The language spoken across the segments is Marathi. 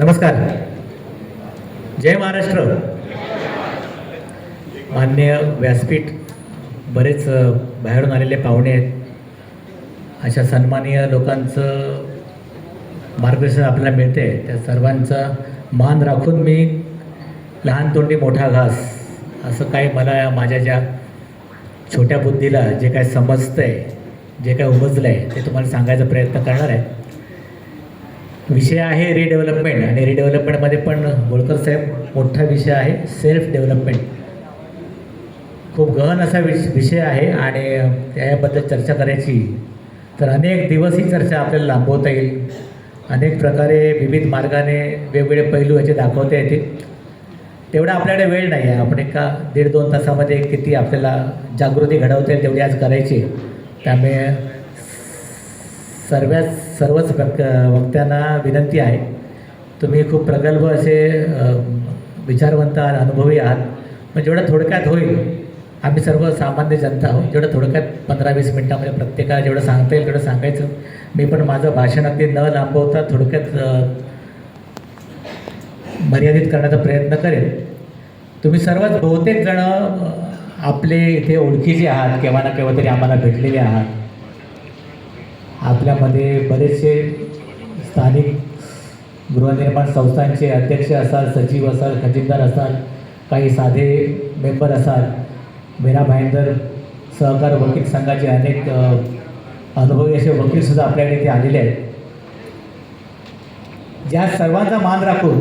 नमस्कार. जय महाराष्ट्र. मान्य व्यासपीठ बरेच बाहेरून आलेले पाहुणे आहेत. अशा सन्माननीय लोकांचं मार्गदर्शन आपल्याला मिळते त्या सर्वांचा मान राखून मी लहान तोंडी मोठा घास असं काय मला माझ्या ज्या छोट्या बुद्धीला जे काय समजतंय जे काय उमजलं आहे ते तुम्हाला सांगायचा प्रयत्न करणार आहे. विषय आहे रिडेव्हलपमेंट आणि रिडेव्हलपमेंटमध्ये पण होळकर साहेब मोठा विषय आहे सेल्फ डेव्हलपमेंट खूप गहन असा विष विषय आहे आणि त्याबद्दल चर्चा करायची. तर अनेक दिवस ही चर्चा आपल्याला लांबवता येईल. अनेक प्रकारे विविध मार्गाने वेगवेगळे पैलू याचे दाखवता येतील. तेवढा आपल्याकडे वेळ नाही आहे. आपण एका दीड दोन तासामध्ये किती आपल्याला जागृती घडवता येईल तेवढी आज करायची त्यामुळे सर्वच सर्वच वक वक्त्यांना विनंती आहे. तुम्ही खूप प्रगल्भ असे विचारवंत आहात अनुभवी आहात. पण जेवढं थोडक्यात होईल आम्ही सर्व सामान्य जनता आहोत. जेवढं थोडक्यात पंधरा वीस मिनटामध्ये प्रत्येकाला जेवढं सांगता येईल तेवढं सांगायचं. मी पण माझं भाषण अगदी न लांबवता थोडक्यात मर्यादित करण्याचा प्रयत्न करेन. तुम्ही सर्वच बहुतेक जण आपले इथे ओळखीचे आहात. केव्हा ना केव्हा तरी आम्हाला भेटलेले आहात. आपल्यामध्ये बरेचसे स्थानिक गृहनिर्माण संस्थांचे अध्यक्ष असाल सचिव असाल खजिनदार असाल काही साधे मेंबर असाल. मीरा भाईंदर सहकार वकील संघाचे अनेक अनुभवी असे वकीलसुद्धा आपल्याकडे इथे आलेले आहेत. ज्या सर्वांचा मान राखून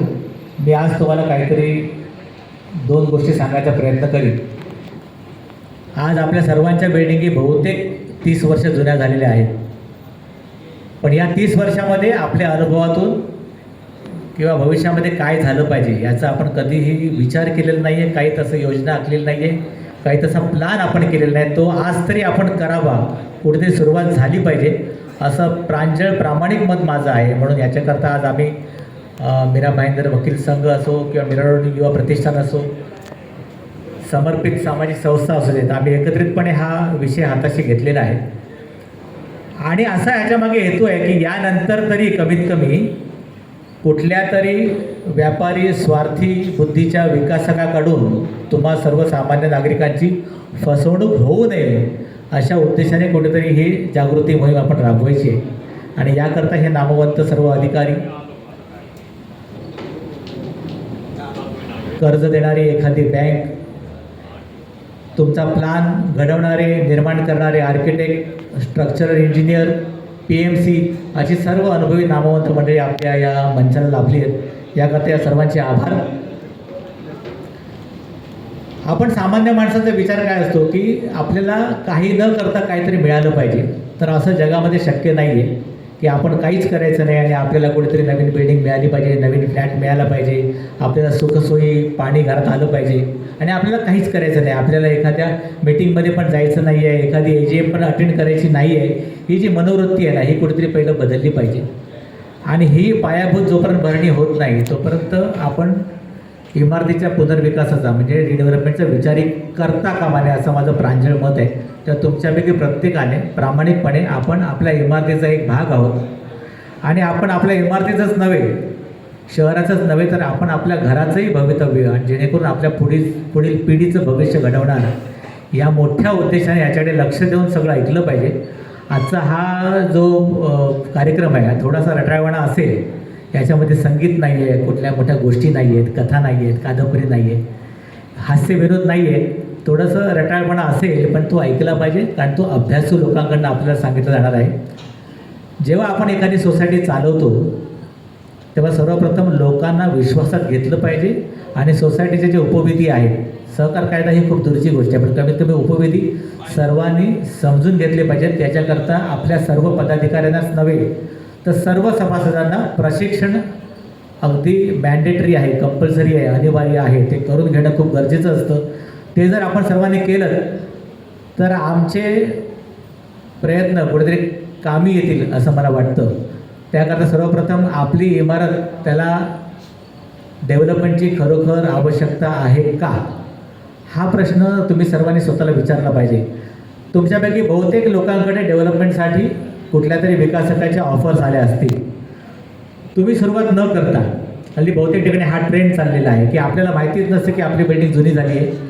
मी आज तुम्हाला काहीतरी दोन गोष्टी सांगायचा प्रयत्न करीन. आज आपल्या सर्वांच्या बिल्डिंगी बहुतेक तीस वर्ष जुन्या झालेल्या आहेत. पण या तीस वर्षामध्ये आपल्या अनुभवातून किंवा भविष्यामध्ये काय झालं पाहिजे याचा आपण कधीही विचार केलेला नाही आहे काही तसं योजना आखलेली नाही आहे काही तसा प्लान आपण केलेला नाही. तो आज तरी आपण करावा कुठेतरी सुरुवात झाली पाहिजे असं प्रांजळ प्रामाणिक मत माझं आहे. म्हणून याच्याकरता आज आम्ही मीरा भाईंदर वकील संघ असो किंवा मीरा युवा प्रतिष्ठान असो समर्पित सामाजिक संस्था असू देत आम्ही एकत्रितपणे हा विषय हाताशी घेतलेला आहे. आणि असा ह्याच्यामागे हेतू आहे की यानंतर तरी कमीत कमी कुठल्या तरी व्यापारी स्वार्थी बुद्धीच्या विकासकाकडून तुम्हा सर्वसामान्य नागरिकांची फसवणूक होऊ नये अशा उद्देशाने कुठेतरी ही जागृती मोहीम आपण राबवायची आहे. आणि याकरता हे नामवंत सर्व अधिकारी कर्ज देणारी एखादी बँक तुमचा प्लान घडवणारे निर्माण करणारे architect structural engineer P M C अशी सर्व अनुभवी नामवंत मंडळी आपल्या या मंचाला लाभली आहेत. याकरता या सर्वांचे आभार. आपण सामान्य माणसाचा विचार काय असतो की आपल्याला काही न करता काहीतरी मिळालं पाहिजे. तर असं जगामध्ये शक्य नाही आहे की आपण काहीच करायचं नाही आणि आपल्याला कुठेतरी नवीन बिल्डिंग मिळाली पाहिजे नवीन फ्लॅट मिळाला पाहिजे आपल्याला सुखसोयी पाणी घरात आलं पाहिजे. आणि आपल्याला काहीच करायचं नाही. आपल्याला एखाद्या मीटिंगमध्ये पण जायचं नाही आहे एखादी ए जी एम पण अटेंड करायची नाही आहे ही जी मनोवृत्ती आहे ना ही कुठेतरी पहिलं बदलली पाहिजे. आणि ही पायाभूत जोपर्यंत भरणी होत नाही तोपर्यंत आपण इमारतीच्या पुनर्विकासाचा म्हणजे रिडेव्हलपमेंटचा विचारी करता कामा नये असं माझं प्रांजळ मत आहे. तर तुमच्यापैकी प्रत्येकाने प्रामाणिकपणे आपण आपल्या इमारतीचा एक भाग आहोत. आणि आपण आपल्या इमारतीचंच नव्हे शहराचंच नव्हे तर आपण आपल्या घराचंही भवितव्य आणि जेणेकरून आपल्या पुढील पुढील पिढीचं भविष्य घडवणार या मोठ्या उद्देशाने याच्याकडे लक्ष देऊन सगळं ऐकलं पाहिजे. आजचा हा जो कार्यक्रम आहे हा थोडासा रटाळवाणा असेल याच्यामध्ये संगीत नाही आहे कुठल्या मोठ्या गोष्टी नाही आहेत कथा नाही आहेत कादंबरी नाही आहे हास्यविनोद नाही आहे थोडंसं रटाळपणा असेल पण तो ऐकला पाहिजे कारण तो अभ्यासू लोकांकडनं आपल्याला सांगितलं जाणार आहे. जेव्हा आपण एखादी सोसायटी चालवतो तेव्हा सर्वप्रथम लोकांना विश्वासात घेतलं पाहिजे आणि सोसायटीचे जे उपविधी आहेत सहकार कायदा ही खूप दूरची गोष्ट आहे पण कमीत कमी उपविधी सर्वांनी समजून घेतले पाहिजेत. त्याच्याकरता आपल्या सर्व पदाधिकाऱ्यांनाच नव्हे तर सर्व सभासदांना प्रशिक्षण अगदी मॅन्डेटरी आहे कंपल्सरी आहे अनिवार्य आहे. ते करून घेणं खूप गरजेचं असतं. ते जर आपण सर्वांनी केलं तर आमचे प्रयत्न कुठेतरी कामी येतील असं मला वाटतं. त्याकरता सर्वप्रथम आपली इमारत त्याला डेव्हलपमेंटची खरोखर आवश्यकता आहे का? हा प्रश्न तुम्ही सर्वांनी स्वतःला विचारला पाहिजे. तुमच्यापैकी बहुतेक लोकांकडे डेव्हलपमेंटसाठी कुठल्या तरी विकासकाच्या ऑफर्स आल्या असतील. तुम्ही सुरुवात न करता हल्ली बहुतेक ठिकाणी हा ट्रेंड चाललेला आहे की आपल्याला माहितीच नसतं की आपली बिल्डिंग जुनी झाली आहे.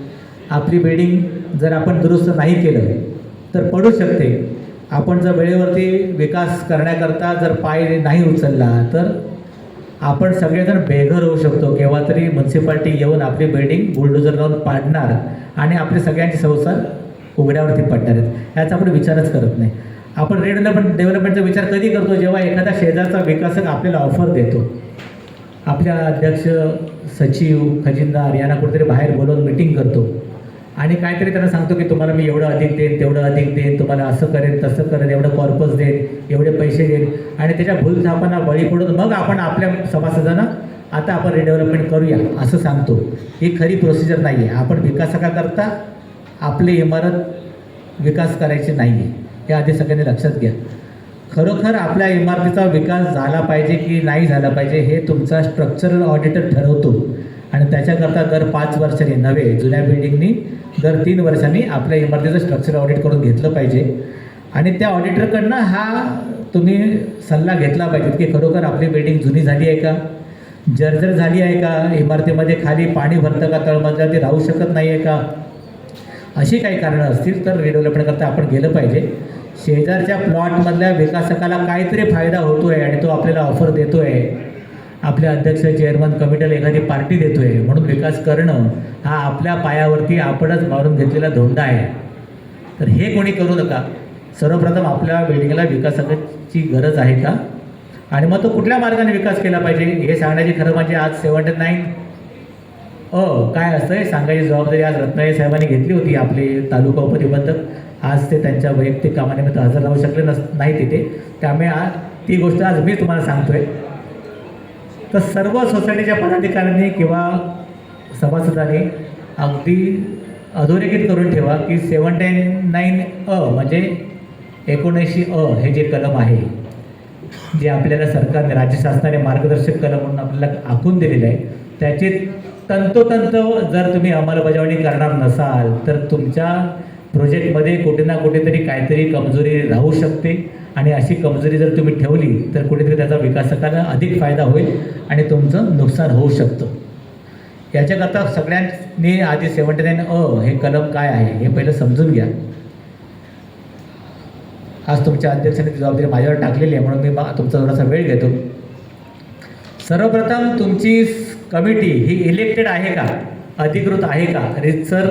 आपली बिल्डिंग जर आपण दुरुस्त नाही केलं तर पडू शकते. आपण जर वेळेवरती विकास करण्याकरता जर पाय नाही उचलला तर आपण सगळेजण बेघर होऊ शकतो. केव्हा तरी म्युन्सिपाल्टी येऊन आपली बिल्डिंग बुलडोजर लावून पाडणार आणि आपले सगळ्यांचे संसार उघड्यावरती पडणार आहेत. याचा आपण विचारच करत नाही. आपण रेड डेव्हलपमेंटचा विचार कधी करतो? जेव्हा एखादा शेजारचा विकासक आपल्याला ऑफर देतो. आपल्या अध्यक्ष सचिव खजिनदार यांना कुठेतरी बाहेर बोलवून मिटिंग करतो. आणि काहीतरी त्यांना सांगतो की तुम्हाला मी एवढं अधिक देईन तेवढं अधिक देईन तुम्हाला असं करेन तसं करेन एवढं कॉर्पस देईन एवढे पैसे देईन. आणि त्याच्या भूलथापांना बळी पडून मग आपण आपल्या सभासदांना आता आपण रिडेव्हलपमेंट करूया असं सांगतो. ही खरी प्रोसिजर नाही आहे आपण विकासकाकरता आपली इमारत विकास करायची नाही आहे हे आधी सगळ्यांनी लक्षात घ्या. खरोखर आपल्या इमारतीचा विकास झाला पाहिजे की नाही झाला पाहिजे हे तुमचा स्ट्रक्चरल ऑडिटर ठरवतो. आणि त्याच्याकरता दर पाच वर्षांनी नव्हे जुन्या बिल्डिंगनी दर तीन वर्षांनी आपल्या इमारतीचं स्ट्रक्चर ऑडिट करून घेतलं पाहिजे. आणि त्या ऑडिटरकडनं हा तुम्ही सल्ला घेतला पाहिजे की खरोखर आपली बिल्डिंग जुनी झाली आहे का? जर्जर झाली आहे का? इमारतीमध्ये खाली पाणी भरतं का? तळमजला ते राहू शकत नाही आहे का? अशी काही कारणं असतील तर रिडेव्हलपमेंटकरता आपण गेलं पाहिजे. शेजारच्या प्लॉटमधल्या विकासकाला काहीतरी फायदा होतो आहे आणि तो आपल्याला ऑफर देतो आहे आपले अध्यक्ष चेअरमन कमिटीला एखादी पार्टी देतो आहे म्हणून विकास करणं हा आपल्या पायावरती आपणच मारून घेतलेला धोंडा आहे. तर हे कोणी करू नका. सर्वप्रथम आपल्या बिल्डिंगला विकासाची गरज आहे का? आणि मग तो कुठल्या मार्गाने विकास केला पाहिजे? हे सांगण्याची खरं म्हणजे आज सेव्हन्टी नाईन अ काय असतं? हे सांगायची जबाबदारी आज रत्नागिरी साहेबांनी घेतली होती आपले तालुका उपनिबंधक. आज ते त्यांच्या वैयक्तिक कामानिमित्त हजर राहू शकले नस नाही तिथे. त्यामुळे आज ती गोष्ट आज मी तुम्हाला सांगतोय. तर सर्व सोसायटीच्या पदाधिकाऱ्यांनी किंवा सभासदांनी अगदी अधोरेखित करून ठेवा की सेवन्टी नाईन अ म्हणजे एकोणऐंशी अ हे जे कलम आहे जे आपल्याला सरकारने राज्य शासनाने मार्गदर्शक कलम म्हणून आपल्याला आखून दिलेलं आहे त्याचे तंतोतंत जर तुम्ही अंमलबजावणी करणार नसाल तर तुमच्या प्रोजेक्टमध्ये कुठे ना कुठेतरी काहीतरी कमजोरी राहू शकते. आणि अशी कमजोरी जर तुम्ही ठेवली तर कुठेतरी त्याचा विकासकाला अधिक फायदा होईल आणि तुमचं नुकसान होऊ शकतं. याच्याकरता सगळ्यांनी आधी सेवन्टी नाईन अ हे कलम काय आहे हे पहिलं समजून घ्या. आज तुमच्या अध्यक्षाने ती जबाबदारी माझ्यावर टाकलेली आहे म्हणून मी मा- तुमचा थोडासा वेळ घेतो. सर्वप्रथम तुमची कमिटी ही इलेक्टेड आहे का? अधिकृत आहे का? रितसर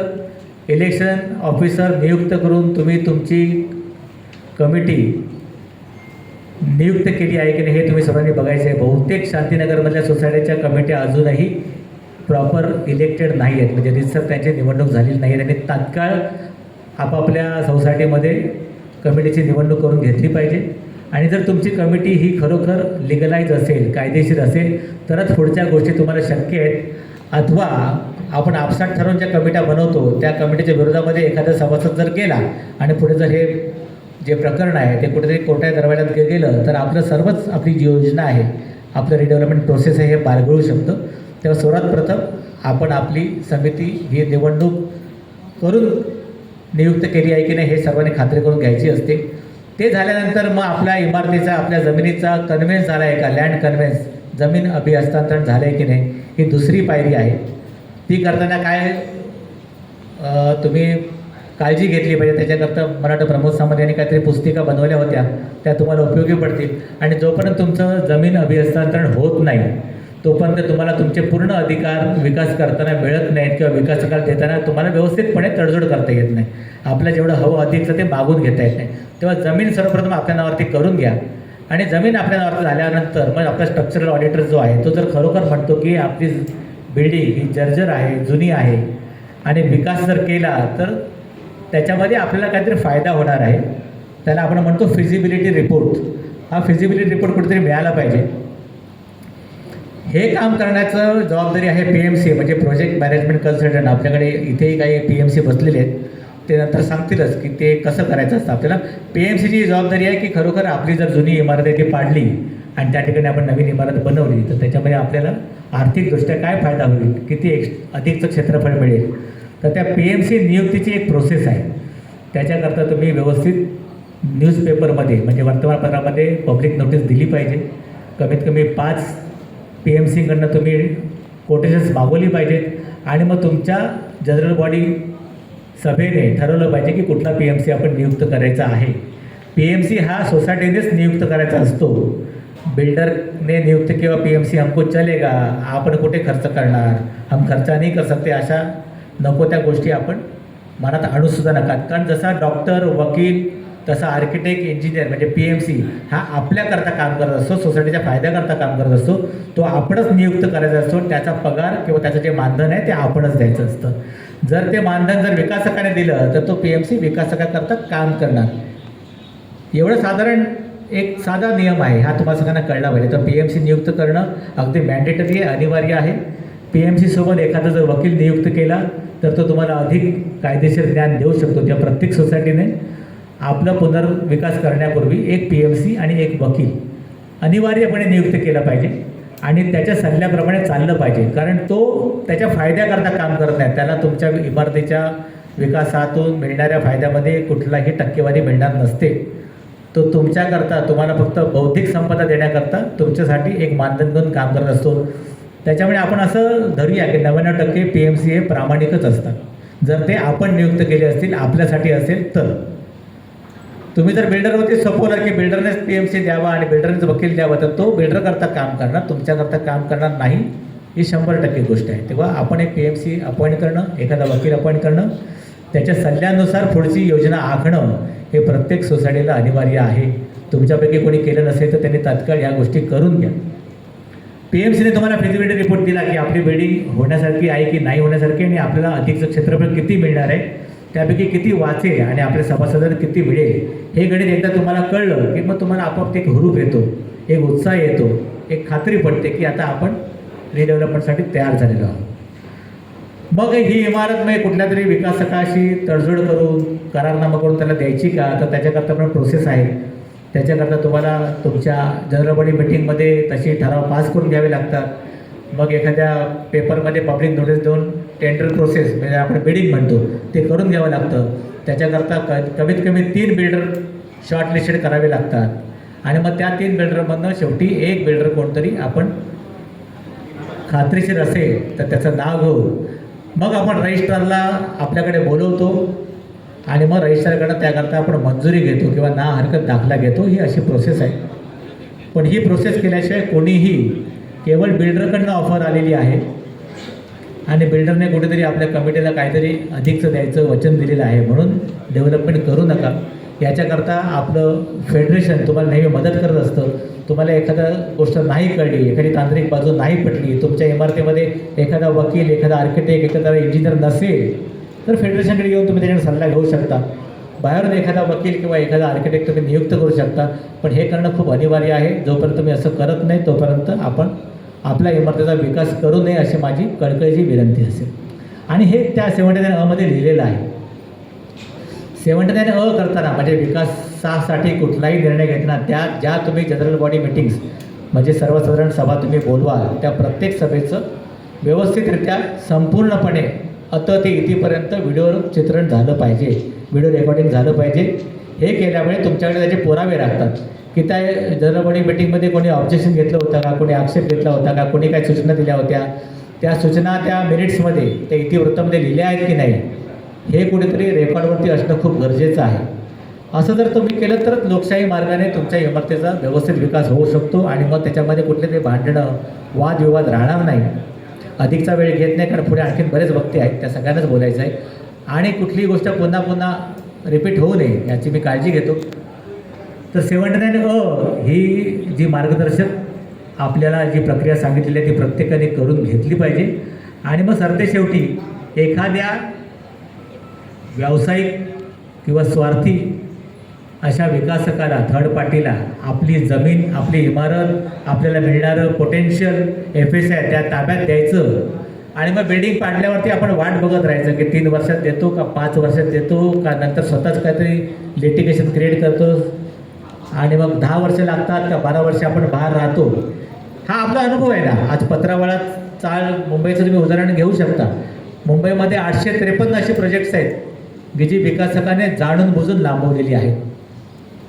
इलेक्शन ऑफिसर नियुक्त करून तुम्ही तुमची कमिटी नियुक्त केली आहे की नाही हे तुम्ही सर्वांनी बघायचं आहे. बहुतेक शांतीनगरमधल्या सोसायटीच्या कमिट्या अजूनही प्रॉपर इलेक्टेड नाही आहेत म्हणजे रिसर त्यांची निवडणूक झालेली नाही आहे त्यांनी तात्काळ आपापल्या सोसायटीमध्ये कमिटीची निवडणूक करून घेतली पाहिजे. आणि जर तुमची कमिटी ही खरोखर लिगलाईज असेल कायदेशीर असेल तरच पुढच्या गोष्टी तुम्हाला शक्य आहेत. अथवा आपण आपसात ठरवून ज्या कमिट्या बनवतो त्या कमिटीच्या विरोधामध्ये एखादा सभासद जर गेला आणि पुढे जर हे जे प्रकरण आहे ते कुठेतरी कोर्टाच्या दरवाज्यात गेलं तर आपलं सर्वच आपली जी योजना आहे आपलं रिडेव्हलपमेंट प्रोसेस आहे हे बारगळू शकतं. तेव्हा सर्वात प्रथम आपण आपली समिती ही निवडणूक करून नियुक्त केली आहे की नाही हे सर्वांनी खात्री करून घ्यायची असते. ते झाल्यानंतर मग आपल्या इमारतीचा आपल्या जमिनीचा कन्व्हेन्स झाला आहे का? लँड कन्व्हेन्स जमीन अभिहस्तांतरण झालं आहे की नाही ही दुसरी पायरी आहे. ती करताना काय तुम्ही काळजी घेतली पाहिजे. त्याच्याकरता मला वाटतं प्रमोद सामंत यांनी काहीतरी पुस्तिका बनवल्या होत्या. त्या तुम्हाला उपयोगी पडतील. आणि जोपर्यंत तुमचं जमीन अभिहस्तांतरण होत नाही तोपर्यंत तुम्हाला तुमचे पूर्ण अधिकार विकास करताना मिळत नाहीत किंवा विकासकाला देताना तुम्हाला व्यवस्थितपणे तडजोड करता येत नाही. आपल्या जेवढं हवं अधिकचं ते मागून घेता येत नाही. तेव्हा जमीन सर्वप्रथम आपल्या नावावरती करून घ्या. आणि जमीन आपल्या नावावरती झाल्यानंतर मग आपला स्ट्रक्चरल ऑडिटर जो आहे तो जर खरोखर म्हणतो की आपली बिल्डिंग ही जर्जर आहे जुनी आहे आणि विकास जर केला तर त्याच्यामध्ये आपल्याला काहीतरी फायदा होणार आहे. त्याला आपण म्हणतो फिजिबिलिटी रिपोर्ट हा फिजिबिलिटी रिपोर्ट कुठेतरी मिळाला पाहिजे. हे काम करण्याचं जबाबदारी आहे पी एम सी म्हणजे प्रोजेक्ट मॅनेजमेंट कन्सल्टंट आपल्याकडे इथेही काही पी एम सी बसलेले आहेत. ते नंतर सांगतीलच की ते कसं करायचं असतं आपल्याला. पी एम सीची जबाबदारी आहे की खरोखर आपली जर जुनी इमारत आहे ती पाडली आणि त्या ठिकाणी आपण नवीन इमारत बनवली तर त्याच्यामध्ये आपल्याला आर्थिकदृष्ट्या काय फायदा होईल? किती एक्स अधिकचं क्षेत्रफळ मिळेल? तर त्या पी एम सी नियुक्तीची एक प्रोसेस आहे. त्याच्याकरता तुम्ही व्यवस्थित न्यूजपेपरमध्ये म्हणजे वर्तमानपत्रामध्ये पब्लिक नोटीस दिली पाहिजे. कमीत कमी पाच पी एम सीकडनं तुम्ही कोटेशन्स मागवली पाहिजेत. आणि मग तुमच्या जनरल बॉडी सभेने ठरवलं पाहिजे की कुठला पी एम सी आपण नियुक्त करायचा आहे. पी एम सी हा सोसायटीनेच नियुक्त करायचा असतो. बिल्डरने नियुक्त किंवा पी एम सी हमको चलेगा आपण कुठे खर्च करणार हम खर्चा नाही कर सकते अशा नको त्या गोष्टी आपण मनात आणूसुद्धा नका कारण जसा डॉक्टर वकील तसा आर्किटेक्ट इंजिनियर म्हणजे पी एम सी हा आपल्याकरता काम करत असतो सोसायटीच्या फायद्याकरता काम करत असतो तो आपणच नियुक्त करायचा असतो त्याचा पगार किंवा त्याचं जे मानधन आहे ते आपणच द्यायचं असतं. जर ते मानधन जर विकासकाने दिलं तर तो पी एम सी विकासकाकरता काम करणार. एवढं साधारण एक साधा नियम आहे हा तुम्हाला सगळ्यांना कळला पाहिजे. तर पी एम सी नियुक्त करणं अगदी मॅन्डेटरी आहे अनिवार्य आहे. पी एम सीसोबत एखादा जर वकील नियुक्त केला तर तो तुम्हाला अधिक कायदेशीर ज्ञान देऊ शकतो त्या प्रत्येक सोसायटीने. आपलं पुनर्विकास करण्यापूर्वी एक पी एम सी आणि एक वकील अनिवार्यपणे नियुक्त केला पाहिजे आणि त्याच्या सल्ल्याप्रमाणे चाललं पाहिजे. कारण तो त्याच्या फायद्याकरता काम करत नाही. त्याला तुमच्या इमारतीच्या विकासातून मिळणाऱ्या फायद्यामध्ये कुठलाही टक्केवारी मिळणार नसते. तो तुमच्याकरता तुम्हाला फक्त बौद्धिक संपदा देण्याकरता तुमच्यासाठी एक मानधन घेऊन काम करत असतो. त्याच्यामुळे आपण असं धरूया की नव्याण्णव टक्के पी एम सी हे प्रामाणिकच असतात. जर ते आपण नियुक्त केले असतील आपल्यासाठी असेल तर. तुम्ही जर बिल्डरवरती सपवलं की बिल्डरनेच पी एम सी द्यावा आणि बिल्डरनेच वकील द्यावा तर तो बिल्डरकरता काम करणार तुमच्याकरता काम करणार नाही ही शंभर टक्के गोष्ट आहे. तेव्हा आपण एक पी एम सी अपॉइंट करणं एखादा वकील अपॉइंट करणं त्याच्या सल्ल्यानुसार पुढची योजना आखणं हे प्रत्येक सोसायटीला अनिवार्य आहे. तुमच्यापैकी कोणी केलं नसेल तर त्यांनी तात्काळ या गोष्टी करून घ्या. पी एम सीने तुम्हाला फिजिबिलिटी रिपोर्ट दिला की आपली बिल्डिंग होण्यासारखी आहे की नाही होण्यासारखी आणि आपल्याला अधिकचं क्षेत्रफळ किती मिळणार आहे त्यापैकी किती वाचेल आणि आपल्या सभासदांना किती मिळेल हे गणित एकदा तुम्हाला कळलं की मग तुम्हाला आपोआप एक हुरूप येतो एक उत्साह येतो एक खात्री पडते की आता आपण रिडेव्हलपमेंटसाठी तयार झालेलो आहोत. मग ही इमारत मग कुठल्या तरी विकासकाशी तडजोड करून करारनामा करून त्याला द्यायची का? तर त्याच्याकरता पण प्रोसेस आहे. त्याच्याकरता तुम्हाला तुमच्या जनरल बॉडी मिटिंगमध्ये तशी ठराव पास करून घ्यावे लागतात. मग एखाद्या पेपरमध्ये पब्लिक नोटीस देऊन टेंडर प्रोसेस म्हणजे आपण बिडिंग म्हणतो ते करून घ्यावं लागतं. त्याच्याकरता क कमीत कमी तीन बिल्डर शॉर्टलिस्टेड करावे लागतात. आणि मग त्या तीन बिल्डरमधनं शेवटी एक बिल्डर कोणतरी आपण खात्रीशीर असेल तर त्याचं नाव घेऊन मग आपण रजिस्ट्रारला आपल्याकडे बोलवतो. आणि मग रजिस्टरकडं त्याकरता आपण मंजुरी घेतो किंवा ना हरकत दाखला घेतो ही अशी प्रोसेस आहे. पण ही प्रोसेस केल्याशिवाय कोणीही केवळ बिल्डरकडनं ऑफर आलेली आहे. आणि बिल्डरने कुठेतरी आपल्या कमिटीला काहीतरी अधिकचं द्यायचं वचन दिलेलं आहे म्हणून डेव्हलपमेंट करू नका. याच्याकरता आपलं फेडरेशन तुम्हाला नेहमी मदत करत असतं. तुम्हाला एखादा गोष्ट नाही कळली एखादी तांत्रिक बाजू नाही पटली तुमच्या इमारतीमध्ये एखादा वकील एखादा आर्किटेक्ट एखादा इंजिनियर नसेल तर फेडरेशनकडे येऊन तुम्ही त्याच्यावर सल्ला घेऊ शकता. बाहेरून एखादा वकील किंवा एखादा आर्किटेक्ट तुम्ही नियुक्त करू शकता. पण हे करणं खूप अनिवार्य आहे. जोपर्यंत तुम्ही असं करत नाही तोपर्यंत आपण आपल्या इमारतीचा विकास करू नये अशी माझी कळकळीची विनंती असेल. आणि हे त्या सेवंटी नाईन अमध्ये लिहिलेलं आहे. सेवंटी नाईन अ करताना म्हणजे विकासासाठी कुठलाही निर्णय घेताना त्या ज्या तुम्ही जनरल बॉडी मिटिंग्स म्हणजे सर्वसाधारण सभा तुम्ही बोलवाल त्या प्रत्येक सभेचं व्यवस्थितरित्या संपूर्णपणे अत ते इथेपर्यंत व्हिडिओ चित्रण झालं पाहिजे. व्हिडिओ रेकॉर्डिंग झालं पाहिजे. हे केल्यामुळे तुमच्याकडे त्याचे पुरावे लागतात की त्या जनरबडी मिटिंगमध्ये कोणी ऑब्जेक्शन घेतलं होतं का? कोणी आक्षेप घेतला होता का? कोणी काय सूचना दिल्या होत्या? त्या सूचना त्या मिनिट्समध्ये त्या इतिवृत्तामध्ये लिहिल्या आहेत की नाही? हे कुठेतरी रेकॉर्डवरती असणं खूप गरजेचं आहे. असं जर तुम्ही केलं तरच लोकशाही मार्गाने तुमच्या इमारतीचा व्यवस्थित विकास होऊ शकतो आणि मग त्याच्यामध्ये कुठले ते भांडणं वादविवाद राहणार नाही. अधिकचा वेळ घेत नाही कारण पुढे आणखीन बरेच वक्ते आहेत त्या सगळ्यांनाच बोलायचं आहे. आणि कुठलीही गोष्ट पुन्हा पुन्हा रिपीट होऊ नये याची मी काळजी घेतो. तर सेवन्टी नाईन अ ही जी मार्गदर्शक आपल्याला जी प्रक्रिया सांगितलेली आहे ती प्रत्येकाने करून घेतली पाहिजे. आणि मग सरते शेवटी एखाद्या व्यावसायिक किंवा स्वार्थी अशा विकासकाला थर्ड पार्टीला आपली जमीन आपली इमारत आपल्याला मिळणारं पोटेन्शियल एफ एस आय त्या ताब्यात द्यायचं. आणि मग बिल्डिंग पाडल्यावरती आपण वाट बघत राहायचं की तीन वर्षात देतो का पाच वर्षात देतो का नंतर स्वतःच काहीतरी लिटिगेशन क्रिएट करतो. आणि मग दहा वर्ष लागतात का बारा वर्ष आपण बाहेर राहतो. हा आपला अनुभव आहे ना. आज पत्रावळात चाळ मुंबईचं तुम्ही उदाहरण घेऊ शकता. मुंबईमध्ये आठशे त्रेपन्न असे प्रोजेक्ट्स आहेत. की जी विकासकाने जाणून बुजून लांबवलेली आहेत.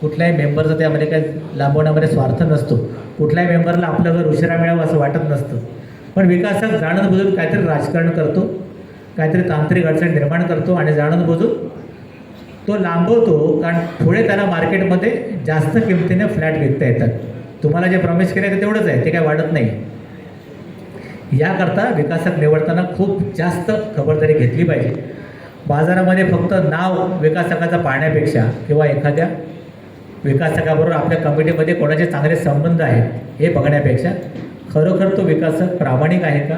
कुठल्याही मेंबरचा त्यामध्ये काही लांबवण्यामध्ये स्वार्थ नसतो. कुठल्याही मेंबरला आपलं घर उशिरा मिळावं असं वाटत नसतं. पण विकासक जाणून बुजून काहीतरी राजकारण करतो काहीतरी तांत्रिक अडचण निर्माण करतो आणि जाणून बुजून तो लांबवतो कारण पुढे त्याला मार्केटमध्ये जास्त किमतीने फ्लॅट विकता येतात. तुम्हाला जे प्रॉमिस केलं ते तेवढंच आहे ते काय वाढत नाही. याकरता विकासक निवडताना खूप जास्त खबरदारी घेतली पाहिजे. बाजारामध्ये फक्त नाव विकासकाचं पाहण्यापेक्षा किंवा एखाद्या विकासकाबरोबर आपल्या कमिटीमध्ये कोणाचे चांगले संबंध आहेत हे बघण्यापेक्षा खरोखर तो विकासक प्रामाणिक आहे का?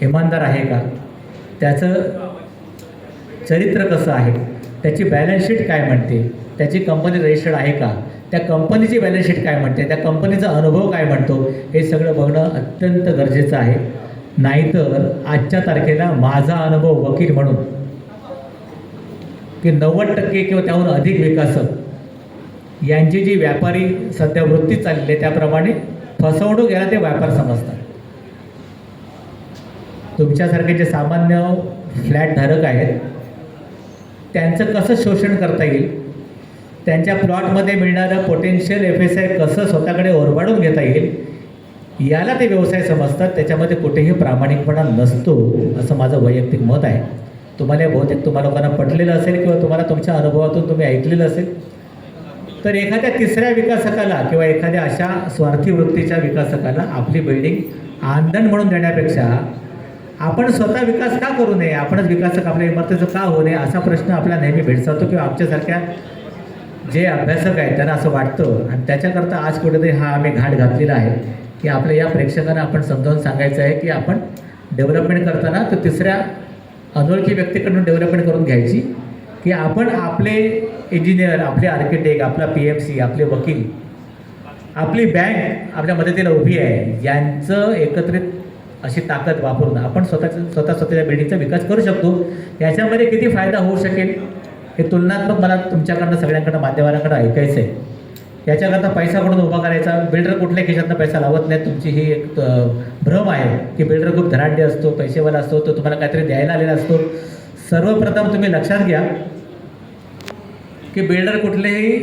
इमानदार आहे का? त्याचं चरित्र कसं आहे? त्याची बॅलन्स शीट काय म्हणते? त्याची कंपनी रजिस्टर्ड आहे का? त्या कंपनीची बॅलन्स शीट काय म्हणते? त्या कंपनीचा अनुभव काय म्हणतो? हे सगळं बघणं अत्यंत गरजेचं आहे. नाहीतर आजच्या तारखेला माझा अनुभव वकील म्हणून की नव्वद टक्के किंवा त्याहून अधिक विकासक यांची जी व्यापारी सध्या वृत्ती चालली आहे त्याप्रमाणे फसवणूक याला ते व्यापार समजतात. तुमच्यासारखे जे सामान्य फ्लॅटधारक आहेत त्यांचं कसं शोषण करता येईल? त्यांच्या प्लॉटमध्ये मिळणारं पोटेन्शियल एफ एस आय कसं स्वतःकडे ओरबाडून घेता येईल? याला ते व्यवसाय समजतात त्याच्यामध्ये कुठेही प्रामाणिकपणा नसतो असं माझं वैयक्तिक मत आहे. तुम्हाला बहुतेक तुम्हाला लोकांना पटलेलं असेल किंवा तुम्हाला तुमच्या अनुभवातून तुम्ही ऐकलेलं असेल तर एखाद्या तिसऱ्या विकासकाला किंवा एखाद्या अशा स्वार्थी वृत्तीच्या विकासकाला आपली बिल्डिंग आंदण म्हणून देण्यापेक्षा आपण स्वतः विकास का करू नये? आपणच विकासक आपल्या इमारतीचं का होऊ नये? असा प्रश्न आपला नेहमी भेडसावतो किंवा आमच्यासारख्या जे अभ्यासक आहेत त्यांना असं वाटतं. आणि त्याच्याकरता आज कुठेतरी हा आम्ही घाट घातलेला आहे की आपल्या या प्रेक्षकांना आपण समजावून सांगायचं आहे की आपण डेव्हलपमेंट करताना तर तिसऱ्या अनोळखी व्यक्तीकडून डेव्हलपमेंट करून घ्यायची. की आपण आपले इंजिनियर आपले आर्किटेक्ट आपला पी एम सी आपले वकील आपली बँक आपल्या मदतीला उभी आहे यांचं एकत्रित अशी ताकद वापरून आपण स्वतःचं स्वतः स्वतःच्या बिल्डिंगचा विकास करू शकतो. याच्यामध्ये किती फायदा होऊ शकेल? हे तुलनात्मक मला तुमच्याकडनं सगळ्यांकडनं माध्यमांकडं ऐकायचं आहे. याच्याकरता पैसा कुठून उभा करायचा? बिल्डर कुठल्या खिशातनं पैसा लावत नाही तुमची ही एक भ्रम आहे की बिल्डर खूप धनाढ्य असतो पैसेवाला असतो तो तुम्हाला काहीतरी द्यायला आलेला असतो. सर्वप्रथम तुम्ही लक्षात घ्या की बिल्डर कुठलेही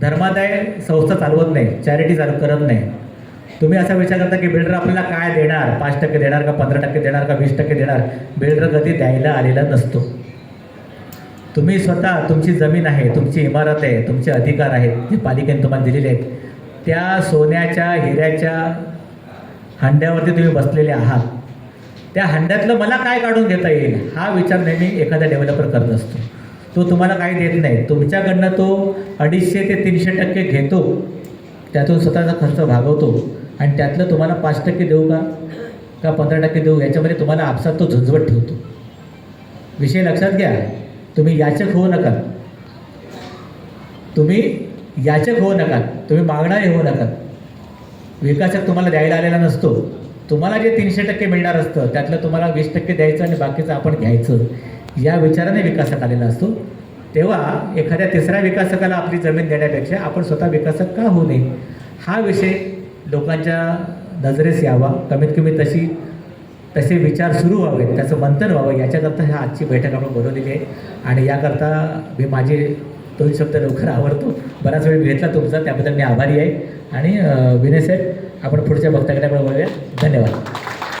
धर्मादाय संस्था चालवत नाही चॅरिटी चालू करत नाही. तुम्ही असा विचार करता की बिल्डर आपल्याला काय देणार? पाच टक्के देणार का पंधरा टक्के देणार का वीस टक्के देणार? बिल्डर कधी द्यायला आलेला नसतो. तुम्ही स्वतः तुमची जमीन आहे तुमची इमारत आहे तुमचे अधिकार आहेत जे पालिकेने तुम्हाला दिलेले आहेत त्या सोन्याच्या हिऱ्याच्या हंड्यावरती तुम्ही बसलेले आहात. त्या हंड्यातलं मला काय काढून घेता येईल? हा विचार नेहमी एखादा डेव्हलपर करत असतो. तो तुम्हाला काही देत नाही. तुमच्याकडनं तो अडीचशे ते तीनशे टक्के घेतो. त्यातून स्वतःचा खर्च भागवतो. आणि त्यातलं तुम्हाला पाच टक्के देऊ का? का पंधरा टक्के देऊ? याच्यामध्ये तुम्हाला आपसात तो झुंजवत ठेवतो. विषय लक्षात घ्या. तुम्ही याचक होऊ नका. तुम्ही याचक होऊ नका. तुम्ही मागणारे होऊ नका. विकासक तुम्हाला द्यायला आलेला नसतो. तुम्हाला जे तीनशे टक्के मिळणार असतं त्यातलं तुम्हाला वीस टक्के द्यायचं आणि बाकीचं आपण घ्यायचं. या विचाराने विकासक आलेला असतो. तेव्हा एखाद्या तिसऱ्या विकासकाला आपली जमीन देण्यापेक्षा आपण स्वतः विकासक का होऊ नये? हा विषय लोकांच्या नजरेस यावा. कमीत कमी तशी तसे विचार सुरू व्हावेत. त्याचं मंथन व्हावं. याच्याकरता ह्या आजची बैठक आपण बोलवलेली आहे. आणि याकरता मी माझे दोन शब्द लवकर आवडतो बराच वेळ घेतला तुमचा. त्याबद्दल मी आभारी आहे. आणि विनय साहेब आपण पुढच्या वक्त्याकडे आपण धन्यवाद.